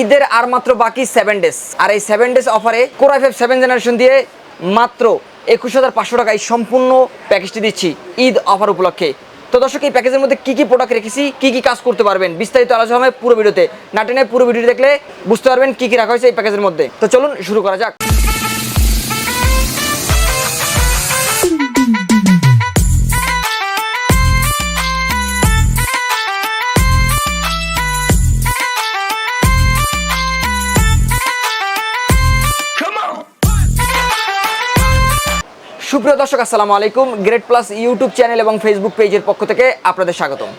ঈদের আর মাত্র বাকি সেভেন ডেজ আর এই সেভেন ডেজ অফারে কোরআফ এফ সেভেন জেনারেশন দিয়ে মাত্র একুশ হাজার পাঁচশো টাকায় সম্পূর্ণ প্যাকেজটি দিচ্ছি ঈদ অফার উপলক্ষে। তো দর্শক, এই প্যাকেজের মধ্যে কী কী প্রোডাক্ট রেখেছি, কী কী কাজ করতে পারবেন, বিস্তারিত আলোচনা হবে পুরো ভিডিওতে। নাটেনে পুরো ভিডিও দেখলে বুঝতে পারবেন কী কী রাখা হয়েছে এই প্যাকেজের মধ্যে। তো চলুন শুরু করা যাক। দর্শক, আসসালামু আলাইকুম। গ্রেট প্লাস ইউটিউব চ্যানেল এবং ফেসবুক পেজের পক্ষ থেকে আপনাদের স্বাগতম।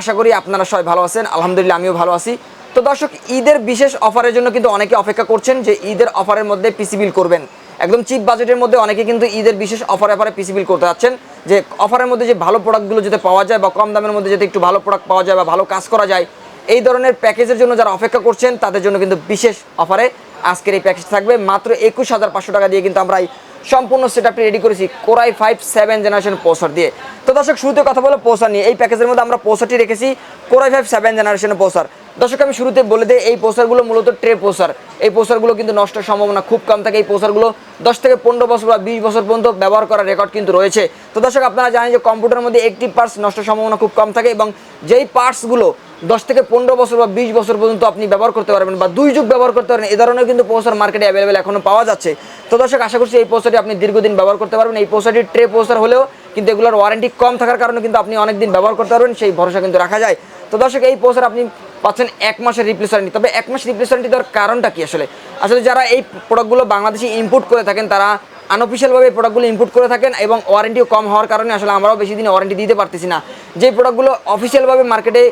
আশা করি আপনারা সবাই ভালো আছেন। আলহামদুলিল্লাহ, আমিও ভালো আছি। তো দর্শক, ঈদের বিশেষ অফারের জন্য কিন্তু অনেকে অপেক্ষা করছেন যে ঈদের অফারের মধ্যে পিসি বিল করবেন। একদম চিপ বাজেটের মধ্যে অনেকে কিন্তু ঈদের বিশেষ অফারে অফারে পিসি বিল করতে যাচ্ছেন। যে অফারের মধ্যে যে ভালো প্রোডাক্টগুলো যাতে পাওয়া যায় বা কম দামের মধ্যে যাতে একটু ভালো প্রোডাক্ট পাওয়া যায় বা ভালো কাজ করা যায়, এই ধরনের প্যাকেজের জন্য যারা অপেক্ষা করছেন, তাদের জন্য কিন্তু বিশেষ অফারে আজকের এই প্যাকেজ থাকবে। মাত্র একুশ হাজার পাঁচশো টাকা দিয়ে কিন্তু আমরা এই সম্পূর্ণ সেট আপটি রেডি করেছি core i five seven generation poster দিয়ে। তো দর্শক, শুরুতে কথা বলে পোসার নিয়ে। এই প্যাকেজের মধ্যে আমরা পোসারটি রেখেছি কোরাই ফাইভ সেভেন জেনারেশনের পোসার দর্শক, আমি শুরুতে বলে দিই, এই পোসারগুলো মূলত ট্রে পোসার এই পোসারগুলো কিন্তু নষ্টের সম্ভাবনা খুব কম থাকে। এই পোসারগুলো দশ থেকে পনেরো বছর বা বিশ বছর পর্যন্ত ব্যবহার করার রেকর্ড কিন্তু রয়েছে। তো দর্শক, আপনারা জানেন যে কম্পিউটারের মধ্যে একটি পার্টস নষ্টের সম্ভাবনা খুব কম থাকে এবং যেই পার্টসগুলো দশ থেকে পনেরো বছর বা বিশ বছর পর্যন্ত আপনি ব্যবহার করতে পারবেন বা দুই যুগ ব্যবহার করতে পারবেন, এ ধরনের কিন্তু পোস্টার মার্কেটে অ্যাভেলেবেল এখনও পাওয়া যাচ্ছে। তো দর্শক, আশা করছি এই পোস্টারটি আপনি দীর্ঘদিন ব্যবহার করতে পারবেন। এই পোস্টারটি ট্রে পোস্টার হলেও কিন্তু এগুলোর ওয়ারেন্টি কম থাকার কারণে কিন্তু আপনি অনেক দিন ব্যবহার করতে পারবেন, সেই ভরসা কিন্তু রাখা যায়। তো দর্শক, এই পোস্টার আপনি পাচ্ছেন এক মাসের রিপ্লেস ওয়ারেন্টি তবে এক মাস রিপ্লেস ওয়ারেন্টি দেওয়ার কারণটা কি আসলে? আসলে যারা এই প্রোডাক্টগুলো বাংলাদেশে ইম্পোর্ট করে থাকেন, তারা আনঅফিসিয়ালভাবে প্রোডাক্টগুলো ইম্পোর্ট করে থাকেন এবং ওয়ারেন্টিও কম হওয়ার কারণে আসলে আমরাও বেশি দিন ওয়ারেন্টি দিতে পারতেছি না। যে প্রোডাক্টগুলো অফিসিয়ালভাবে মার্কেটে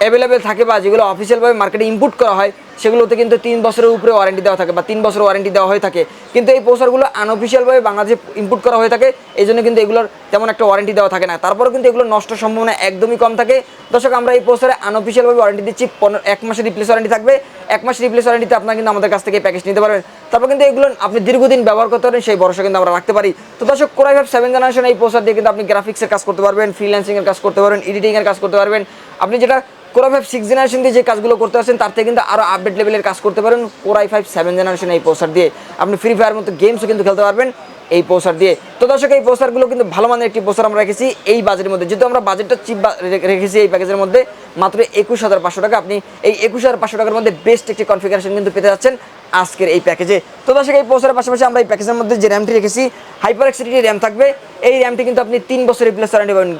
অ্যাভেলেবেল থাকে বা যেগুলো অফিসিয়ালভাবে মার্কেটে ইম্পোর্ট করা হয় সেগুলোতে কিন্তু তিন বছরের উপরে ওয়ারেন্টি দেওয়া থাকে বা তিন বছর ওয়ারেন্টি দেওয়া হয়ে থাকে। কিন্তু এই পোস্টারগুলো আনঅফিসিয়ালভাবে বাংলাদেশে ইম্পোর্ট করা হয়ে থাকে এই জন্য কিন্তু এগুলোর তেমন একটা ওয়ারেন্টি দেওয়া থাকে না। তারপরেও কিন্তু এগুলো নষ্ট সম্ভাবনা একদমই কম থাকে। দর্শক, আমরা এই পোস্টারে আনঅফিসিয়ালভাবে ওয়ারেন্টি দিচ্ছি এক মাসের রিপ্লেস ওয়ারেন্টি থাকবে। এক মাস রিপ্লেস ওয়ারেন্টিতে আপনার কিন্তু আমাদের কাছ থেকে প্যাকেজ নিতে পারবেন। তারপর কিন্তু এগুলো আপনি দীর্ঘদিন ব্যবহার করতে পারেন, সেই ভরসা কিন্তু আমরা রাখতে পারি। তো দর্শক core i five seven generation এই পোস্টার দিয়ে কিন্তু আপনি গ্রাফিক্সের কাজ করতে পারবেন ফ্রিল্যান্সিংয়ের কাজ করতে পারবেন এডিটিংয়ের কাজ করতে পারবেন। আপনি যেটা কোরাই ফাইভ সিক্স জেনারেশন দিয়ে যে কাজগুলো করতে পারছেন তার থেকে কিন্তু আরও আপডেট লেভেলের কাজ করতে পারেন। Core i five seven generation এই পোস্টার দিয়ে আপনি ফ্রি ফায়ার মতো গেমসও কিন্তু খেলতে পারবেন এই পোস্টার দিয়ে। তো দর্শক, এই পোস্টারগুলো কিন্তু ভালো মানের একটি পোস্টার আমরা রেখেছি এই বাজেটের মধ্যে। যেহেতু আমরা বাজেটটা চিপ রেখেছি এই প্যাকেজের মধ্যে, মাত্র একুশ হাজার পাঁচশো টাকা। আপনি এই একুশ হাজার পাঁচশো টাকার মধ্যে বেস্ট একটি কনফিগারেশন কিন্তু পেতে যাচ্ছেন আজকের এই প্যাকেজে তো দর্শক, এই পোস্টারের পাশাপাশি আমরা এই প্যাকেজের মধ্যে যে র্যামটি রেখেছি হাইপার এক্সিটি র্যাম থাকবে। এই র্যামটি কিন্তু আপনি তিন বছর রিপ্লেস ওয়ারেন্টি পাবেন।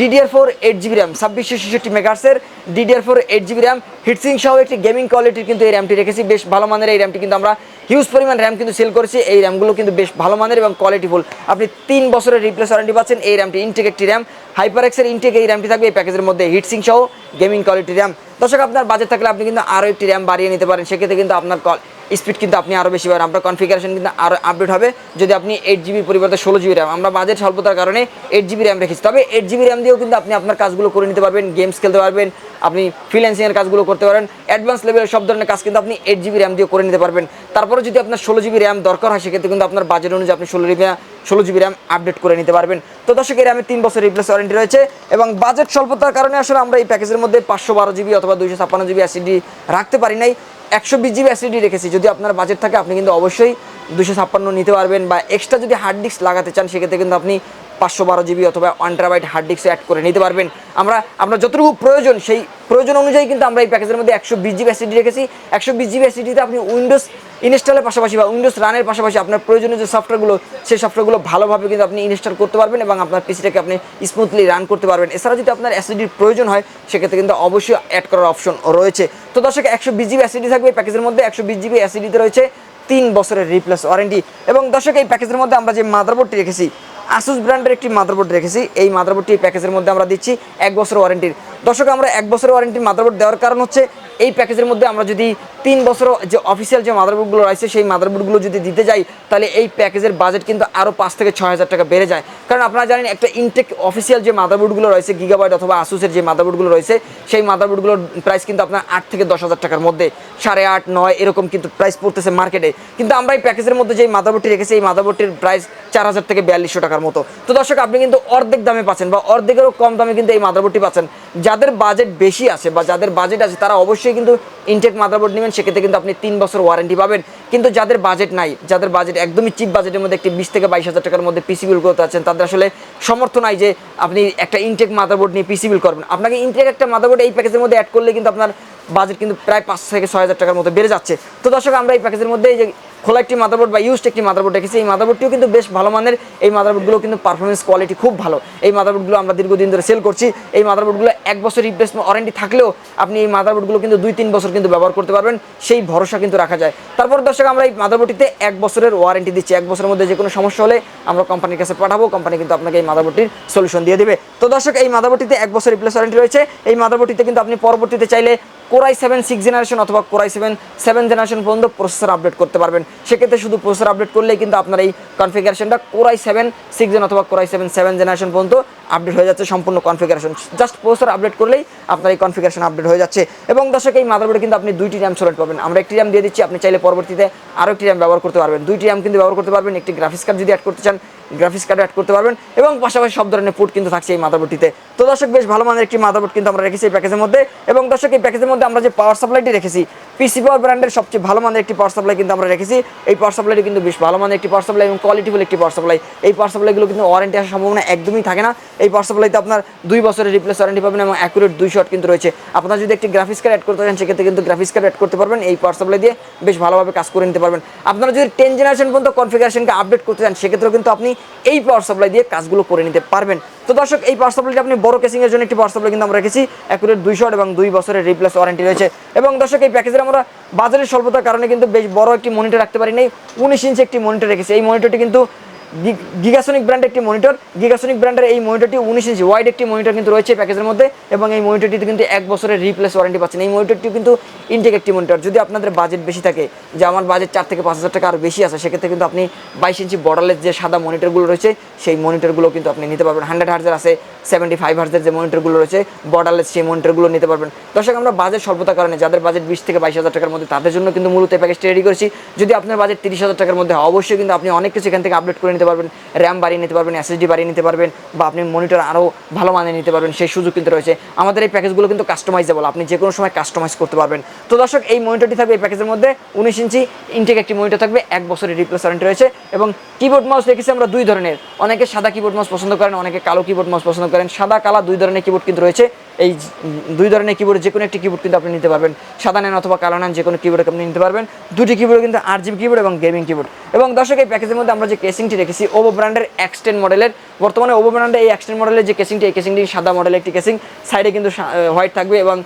DDR four eight GB RAM ছাব্বিশশো ছেষট্টি মেগার্সের DDR four eight GB RAM heatsink সহ একটি গেমিং কোয়ালিটির কিন্তু এই র্যামটি রেখেছি। বেশ ভালো মানের এই র্যামটি কিন্তু আমরা হিউজ পরিমাণ র্যাম কিন্তু সেল করেছি। এই র্যামগুলো কিন্তু বেশ ভালো মানের এবং কোয়ালিটি কোয়ালিটিফুল আপনি তিন বছরের রিপ্লেস ওয়ারেন্টি পাচ্ছেন এই র্যামটি ইনটেক একটি র্যাম হাইপার এক্সের ইনটেক এই র্যামটি থাকবে এই প্যাকেজের মধ্যে হিটসিং সহ গেমিং কোয়ালিটি র্যাম দর্শক, আপনার বাজেট থাকলে আপনি কিন্তু আরও একটি র্যাম বাড়িয়ে নিতে পারেন। সেক্ষেত্রে কিন্তু আপনার কল স্পিড কিন্তু আপনি আরও বেশি পাবেন। আপনার কনফিগারেশন কিন্তু আরও আপডেট হবে। যদি আপনি এইট জিবির পরিবর্তে ষোলো জিবি র্যাম আমরা বাজেট স্বল্পতার কারণে এইট জিবি র্যাম রেখেছি। তবে এইট জিবি র্যাম দিয়েও কিন্তু আপনি আপনার কাজগুলো করে নিতে পারবেন গেমস খেলতে পারবেন আপনি ফ্রিল্যান্সিংয়ের কাজগুলো করতে পারেন। অ্যাডভান্স লেভেলের সব ধরনের কাজ কিন্তু আপনি এইট জিবি র্যাম দিয়ে করে নিতে পারবেন। তারপরে যদি আপনার ষোলো জিবি র্যাম দরকার হয়, সেক্ষেত্রে কিন্তু আপনার বাজেট অনুযায়ী আপনি ষোলো জিবি ষোলো জিবি র্যাম আপডেট করে নিতে পারবেন। তো দর্শক এই র্যামে তিন বছর রিপ্লেস ওয়ারেন্টি রয়েছে এবং বাজেট স্বল্পতার কারণে আসলে আমরা এই প্যাকেজের মধ্যে পাঁচশো বারো জিবি অথবা দুইশো ছাপ্পান্ন জিবি অ্যাসিডি রাখতে পারি নাই। একশো বিশ জিবি অ্যাসিডি রেখেছি। যদি আপনার বাজেট থাকে, আপনি কিন্তু অবশ্যই দুশো ছাপ্পান্ন নিতে পারবেন বা এক্সট্রা যদি হার্ড ডিস্ক লাগাতে চান, সেক্ষেত্রে কিন্তু আপনি পাঁচশো বারো জিবি অথবা ওয়ান হার্ড ডিস্ক অ্যাড করে নিতে পারবেন। আমরা, আপনার যতটুকু প্রয়োজন, সেই প্রয়োজন অনুযায়ী কিন্তু আমরা এই প্যাকেজের মধ্যে একশো বিশ জিবি অ্যাসিডি রেখেছি। একশো বিশ জিবি অ্যাসিডিতে আপনি উইন্ডোজ ইনস্টলের পাশাপাশি বা উইন্ডোজ রানের পাশাপাশি আপনার প্রয়োজনীয় যে সফটওয়্যারগুলো সেই সফটওয়্যারগুলো ভালোভাবে কিন্তু আপনি ইনস্টল করতে পারবেন এবং আপনার পিসিটাকে আপনি স্মুথলি রান করতে পারবেন। এছাড়া যদি আপনার অ্যাসিডির প্রয়োজন হয়, সেক্ষেত্রে কিন্তু অবশ্যই অ্যাড করার অপশন রয়েছে। তো দর্শক, একশো বিশ জিবি অ্যাসিডি থাকবে প্যাকেজের মধ্যে। একশো বিশ জিবি অ্যাসিডিতে রয়েছে তিন বছরের রিপ্লেস ওয়ারেন্টি এবং দর্শক, এই প্যাকেজের মধ্যে আমরা যে মাদারবোর্ডটি রেখেছি আসুস ব্র্যান্ডের একটি মাদারবোর্ড রেখেছি। এই মাদারবোর্ডটি প্যাকেজের মধ্যে আমরা দিচ্ছি এক বছর ওয়ারেন্টির দর্শক, আমরা এক বছর ওয়ারেন্টির মাদারবোর্ড দেওয়ার কারণ হচ্ছে এই প্যাকেজের মধ্যে আমরা যদি তিন বছর যে অফিসিয়াল যে মাদারবোর্ডগুলো রয়েছে, সেই মাদারবোর্ডগুলো যদি দিতে যাই, তাহলে এই প্যাকেজের বাজেট কিন্তু আরও পাঁচ থেকে ছয় হাজার টাকা বেড়ে যায়। কারণ আপনারা জানেন, একটা ইনটেক অফিসিয়াল যে মাদারবোর্ডগুলো রয়েছে গিগাবাইট অথবা আসুসের যে মাদারবোর্ডগুলো রয়েছে, সেই মাদারবোর্ডগুলোর প্রাইস কিন্তু আপনার আট থেকে দশ হাজার টাকার মধ্যে, সাড়ে আট, নয়, এরকম কিন্তু প্রাইস পড়তেছে মার্কেটে কিন্তু আমরা এই প্যাকেজের মধ্যে যে মাদারবোর্ডটি রেখেছি, এই মাদারবোর্ডটির প্রাইস চার হাজার থেকে বিয়াল্লিশশো টাকার মতো। তো দর্শক, আপনি কিন্তু অর্ধেক দামে পাচ্ছেন বা অর্ধেকেরও কম দামে কিন্তু এই মাদারবোর্ডটি পাচ্ছেন। যাদের বাজেট বেশি আছে বা যাদের বাজেট আছে, তারা অবশ্যই কিন্তু ইনটেক মাদারবোর্ড নেবেন, সেক্ষেত্রে কিন্তু আপনি তিন বছর ওয়ারেন্টি পাবেন। কিন্তু যাদের বাজেট নাই, যাদের বাজেট একদমই চিপ বাজেটের মধ্যে একটি বিশ থেকে বাইশ হাজার টাকার মধ্যে পিসি বিল করতে আছেন, তাদের আসলে সমর্থ নাই যে আপনি একটা ইনটেক মাদারবোর্ড নিয়ে পিসি বিল করবেন। আপনাকে ইনটেক একটা মাদারবোর্ড এই প্যাকেজের মধ্যে অ্যাড করলে কিন্তু আপনার বাজেট কিন্তু প্রায় পাঁচ থেকে ছয় হাজার টাকার মধ্যে বেড়ে যাচ্ছে। তো দর্শক, আমরা এই প্যাকেজের মধ্যে এই যে খোলা একটি মাদারবোর্ড বা ইউজড একটি মাদারবোর্ড রেখেছি। এই মাদারবোর্ডটিও কিন্তু বেশ ভালো মানের। এই মাদারবোর্ডগুলো কিন্তু পারফরমেন্স কোয়ালিটি খুব ভালো। এই মাদারবোর্ডগুলো আমরা দীর্ঘদিন ধরে সেল করছি। এই মাদারবোর্ডগুলো এক বছর রিপ্লেসমেন্ট ওয়ারেন্টি থাকলেও আপনি এই মাদারবোর্ডগুলো কিন্তু দুই তিন বছর কিন্তু ব্যবহার করতে পারবেন। সেই ভরসা কিন্তু রাখা যায়। তারপর দর্শক, আমরা এই মাদারবোর্ডটিতে এক বছরের ওয়ারেন্টি দিচ্ছি। এক বছরের মধ্যে যে কোনো সমস্যা হলে আমরা কোম্পানির কাছে পাঠাবো। কোম্পানি কিন্তু আপনাকে এই মাদারবোর্ডটির সলিউশন দিয়ে দেবে। তো দর্শক, এই মাদারবোর্ডটিতে এক বছর রিপ্লেস ওয়ারেন্টি রয়েছে। এই মাদারবোর্ডটিতে কিন্তু আপনি পরবর্তীতে চাইলে core i seven six generation অথবা core i seven seven generation পর্যন্ত প্রসেসর আপডেট করতে পারবেন। সেক্ষেত্রে শুধু প্রসেসর আপডেট করলেই কিন্তু আপনার এই কনফিগারেশনটা core i seven six gen অথবা core i seven seven generation পর্যন্ত আপডেট হয়ে যাচ্ছে সম্পূর্ণ কনফিগারেশন জাস্ট প্রসেসর আপডেট করলেই আপনার এই কনফিগারেশন আপডেট হয়ে যাচ্ছে। এবং দর্শক, এই মাদারবোর্ডে কিন্তু আপনি দুইটি র্যাম সোলেট পাবেন। আমরা একটি র্যাম দিয়ে দিচ্ছি, আপনি চাইলে পরবর্তীতে আরও একটি র্যাম ব্যবহার করতে পারবেন। দুইটি র্যাম কিন্তু ব্যবহার করতে পারবেন, একটি গ্রাফিক্স কার্ড যদি অ্যাড করতে চান গ্রাফিক্স কার্ড অ্যাড করতে পারবেন এবং পাশাপাশি সব ধরনের পুট কিন্তু থাকছে এই মাদারবোর্ডটিতে তো দর্শক, বেশ ভালো মানের একটি মাদারবোর্ড কিন্তু আমরা রেখেছি এই প্যাকেজের মধ্যে। এবং দর্শক, এই প্যাকেজের মধ্যে আমরা যে পাওয়ার সাপ্লাইটি রেখেছি পিসি পাওয়ার ব্র্যান্ডের সবচেয়ে ভালো মানের একটি পাওয়ার সাপ্লাই কিন্তু আমরা রেখেছি। এই পাওয়ার সাপ্লাইটি কিন্তু বেশ ভালো মানের একটি পাওয়ার সাপ্লাই এবং কোয়ালিটিফুল একটি পাওয়ার সাপ্লাই এই পাওয়ার সাপ্লাইগুলো কিন্তু ওয়ারেন্টি আসার সম্ভাবনা একদমই থাকে না। এই পাওয়ার সাপ্লাইতে আপনার দুই বছরের রিপ্লেস ওয়ারেন্টি পাবেন এবং অ্যাকুরেট দুই শট কিন্তু রয়েছে। আপনার যদি একটি গ্রাফিক্স কার্ড অ্যাড করতে চান, সেক্ষেত্রে কিন্তু গ্রাফিক্স কার্ড অ্যাড করতে পারবেন। এই পাওয়ার সাপ্লাই দিয়ে বেশ ভালোভাবে কাজ করে নিতে পারবেন। আপনারা যদি টেন জেনারেশন পর্যন্ত কনফিগারেশনকে আপডেট করতে চান, সেক্ষেত্রেও কিন্তু আপনি এই পাওয়ার সাপ্লাই দিয়ে কাজগুলো করে নিতে পারবেন। তো দর্শক, এই পাওয়ার সাপ্লাইটি আপনি বড় কেসিংয়ের জন্য একটি পাওয়ার সাপ্লাই কিন্তু আমরা রেখেছি। অ্যাকুরেট দুই শট এবং দুই বছরের রিপ্লেস ওয়ারেন্টি রয়েছে। এবং দর্শক, এই প্যাকেজের আমরা বাজারের স্বল্পতার কারণে কিন্তু বেশ বড় একটি মনিটর রাখতে পারি উনিশ ইঞ্চি একটি মনিটর রেখেছি। এই মনিটরটি কিন্তু গিগাসনিক ব্র্যান্ডের একটি মনিটর। গিগাসনিক ব্র্যান্ডের এই মনিটরটি উনিশ ইঞ্চি ওয়াইড একটি মনিটর কিন্তু রয়েছে প্যাকেজের মধ্যে এবং এই মনিটরটিতে কিন্তু এক বছরের রিপ্লেস ওয়ারেন্টি পাচ্ছেন। এই মনিটরটিও কিন্তু ইনটেক একটি মনিটর। যদি আপনাদের বাজেট বেশি থাকে, যে আমার বাজেট চার থেকে পাঁচ হাজার টাকা আরও বেশি আছে, সেক্ষেত্রে কিন্তু আপনি বাইশ ইঞ্চি বর্ডারলেস যে সাদা মনিটরগুলো রয়েছে, সেই মনিটরগুলো কিন্তু আপনি নিতে পারবেন। হান্ড্রেড হার্জার আছে সেভেন্টি ফাইভ হার্জের যে মনিটরগুলো রয়েছে বর্ডারলেস সেই মনিটরগুলো নিতে পারবেন। দর্শক, আমরা বাজেট স্বল্পতার কারণে যাদের বাজেট বিশ থেকে বাইশ হাজার টাকার মধ্যে, তাদের জন্য কিন্তু মূলত এই প্যাকেজটি রেডি করেছি। যদি আপনার বাজেট তিরিশ হাজার টাকার মধ্যে অবশ্যই কিন্তু আপনি অনেক কিছু এখান থেকে আপডেট করে নিতে পারবেন। র্যাম বাড়িয়ে নিতে পারবেন এসএসডি বাড়িয়ে নিতে পারবেন বা আপনি মনিটর আরও ভালো মানে নিতে পারবেন, সেই সুযোগ কিন্তু রয়েছে। আমাদের এই প্যাকেজগুলো কিন্তু কাস্টমাইজেবল আপনি যে কোনো সময় কাস্টমাইজ করতে পারবেন। তো দর্শক, এই মনিটরটি থাকবে এই প্যাকেজের মধ্যে, উনিশ ইঞ্চি ইনটেক একটি মনিটর থাকবে, এক বছরের রিপ্লেস রয়েছে এবং কিবোর্ড মাউস দেখেছি আমরা দুই ধরনের। অনেকে সাদা কিবোর্ড মাউস পছন্দ করেন, অনেকে কালো কিবোর্ড মাউস পছন্দ করেন। সাদা কালা দুই ধরনের কিবোর্ড কিন্তু রয়েছে। এই দুই ধরনের কিবোর্ড যে কোনো একটি কিবোর্ড কিন্তু আপনি নিতে পারবেন। সাদা নেন অথবা কালো নেন যে কোনো কিবোর্ড আপনি নিতে পারবেন। দুটি কিবোর্ড কিন্তু আট জিবি কিবোর্ড এবং গেমিং কিবোর্ড এবং দর্শক, এই প্যাকেজের মধ্যে আমরা যে কেসিংটি রেখেছি ওভো ব্র্যান্ডের এক্সটেন মডেলের বর্তমানে ওভো ব্র্যান্ডের এই এক্সটেন মডেলের যে কেসিংটি এই কেসিংটি সাদা মডেলের একটি কেসিং সাইডে কিন্তু হোয়াইট থাকবে এবং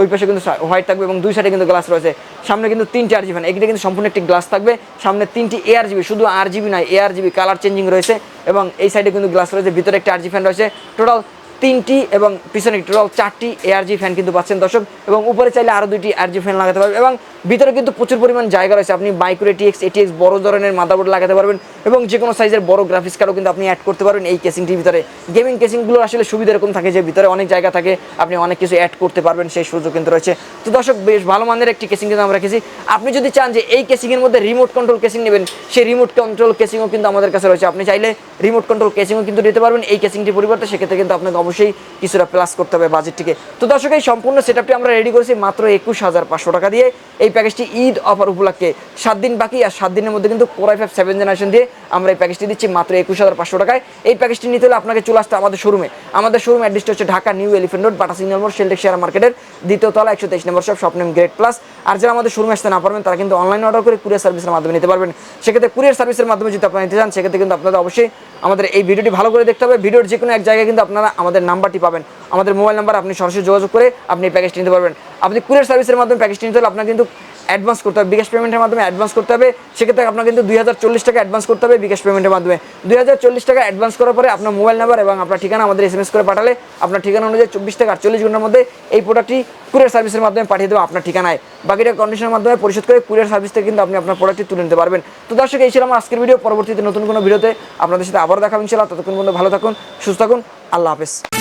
ওই পাশে কিন্তু হোয়াইট থাকবে এবং দুই সাইডে কিন্তু গ্লাস রয়েছে। সামনে কিন্তু তিনটি আর জিবি ফ্যান এখানে কিন্তু সম্পূর্ণ একটি গ্লাস থাকবে। সামনে তিনটি এআর জিবি শুধু আর জিবি নয় এআর জিবি কালার চেঞ্জিং রয়েছে এবং এই সাইডে কিন্তু গ্লাস রয়েছে। ভিতরে একটা আর জি ফ্যান রয়েছে। টোটাল তিনটি এবং পিছনে টোটাল চারটি এআরজি ফ্যান কিন্তু পাচ্ছেন দর্শক, এবং উপরে চাইলে আরও দুইটি আরজি ফ্যান লাগাতে পারবেন এবং ভিতরে কিন্তু প্রচুর পরিমাণ জায়গা রয়েছে। আপনি মাইক্রো এটিএক্স এটিএক্স বড় ধরনের মাদারবোর্ড লাগাতে পারবেন এবং যে কোনো সাইজের বড় গ্রাফিক্স কার্ডও কিন্তু আপনি অ্যাড করতে পারবেন এই কেসিংটির ভিতরে। গেমিং কেসিংগুলো আসলে সুবিধা এরকম থাকে যে ভিতরে অনেক জায়গা থাকে, আপনি অনেক কিছু অ্যাড করতে পারবেন, সেই সুযোগ কিন্তু রয়েছে। তো দর্শক, বেশ ভালো মানের একটি কেসিং কিন্তু আমরা রেখেছি। আপনি যদি চান যে এই কেসিংয়ের মধ্যে রিমোট কন্ট্রোল কেসিং নেবেন, সেই রিমোট কন্ট্রোল কেসিংও কিন্তু আমাদের কাছে রয়েছে। আপনি চাইলে রিমোট কন্ট্রোল কেসিংও কিন্তু নিতে পারবেন। এই কেসিংটির পরিবর্তে সেক্ষেত্রে কিন্তু আপনাকে অবশ্যই কিছুটা প্লাস করতে হবে বাজেটটিকে তো দর্শক, এই সম্পূর্ণ সেটআপটি আমরা রেডি করেছি মাত্র একুশ হাজার পাঁচশো টাকা দিয়ে। এই প্যাকেজটি ঈদ অফার উপলক্ষে সাত দিন বাকি আর সাত দিনের মধ্যে কিন্তু কোরাই ফাইভ সেভেন জেনারেশন দিয়ে আমরা এই প্যাকেজটি দিচ্ছি মাত্র একুশ হাজার পাঁচশো টাকায়। এই প্যাকেজটি নিতে হলে আপনাকে চলে আসতে আমাদের শোরুমে আমাদের শোরুম অ্যাড্রেসটা হচ্ছে Dhaka New Elephant Road Bata signal মোড় শেলটেক শেয়ার মার্কেটের দ্বিতীয় তলা, একশো তেইশ নম্বর সব স্বপ্নেম গ্রেড প্লাস আর যারা আমাদের শোরুমে আসতে না পারবেন, তারা কিন্তু অনলাইন অর্ডার করে কুরিয়ার সার্ভিসের মাধ্যমে নিতে পারবেন। সেক্ষেত্রে কুরিয়ার সার্ভিসের মাধ্যমে যদি আপনারা নিতে চান, সেক্ষেত্রে কিন্তু আপনাদের অবশ্যই আমাদের এই ভিডিওটি ভালো করে দেখতে হবে। ভিডিওর যে কোনো এক জায়গায় কিন্তু আপনারা আমাদের নাম্বারটি পাবেন। আমাদের মোবাইল নাম্বার, আপনি সরাসরি যোগাযোগ করে আপনি প্যাকেজটি নিতে পারবেন। আপনি কুরিয়ার সার্ভিসের মাধ্যমে প্যাকেজটি নিতে হলে আপনার কিন্তু অ্যাডভান্স করতে হবে, বিকাশ পেমেন্টের মাধ্যমে অ্যাডভান্স করতে হবে। সেক্ষেত্রে আপনার কিন্তু দুই হাজার চল্লিশ টাকা অ্যাডভান্স করতে হবে বিকাশ পেমেন্টের মাধ্যমে। দুই হাজার চল্লিশ টাকা অ্যাডভান্স করার পরে আপনার মোবাইল নাম্বার এবং আপনার ঠিকানা আমাদের এস এম এস করে পাঠালে আপনার ঠিকানা অনুযায়ী চব্বিশ থেকে আটচল্লিশ ঘণ্টার মধ্যে এই প্রোডাক্টটি কুরিয়ার সার্ভিসের মাধ্যমে পাঠিয়ে দেবো আপনার ঠিকানায়। বাকিটা কন্ডিশনের মাধ্যমে পরিশোধ করে কুরিয়ার সার্ভিস থেকে কিন্তু আপনি আপনার প্রোডাক্টটি তুলে নিতে পারবেন। তো দর্শক, এই ছিল আমার আজকের ভিডিও পরবর্তীতে নতুন কোনো ভিডিওতে আপনাদের সাথে আবার দেখা ইনশাল্লাহ ততক্ষণ পর্যন্ত ভালো থাকুন, সুস্থ থাকুন। আল্লাহ হাফেজ।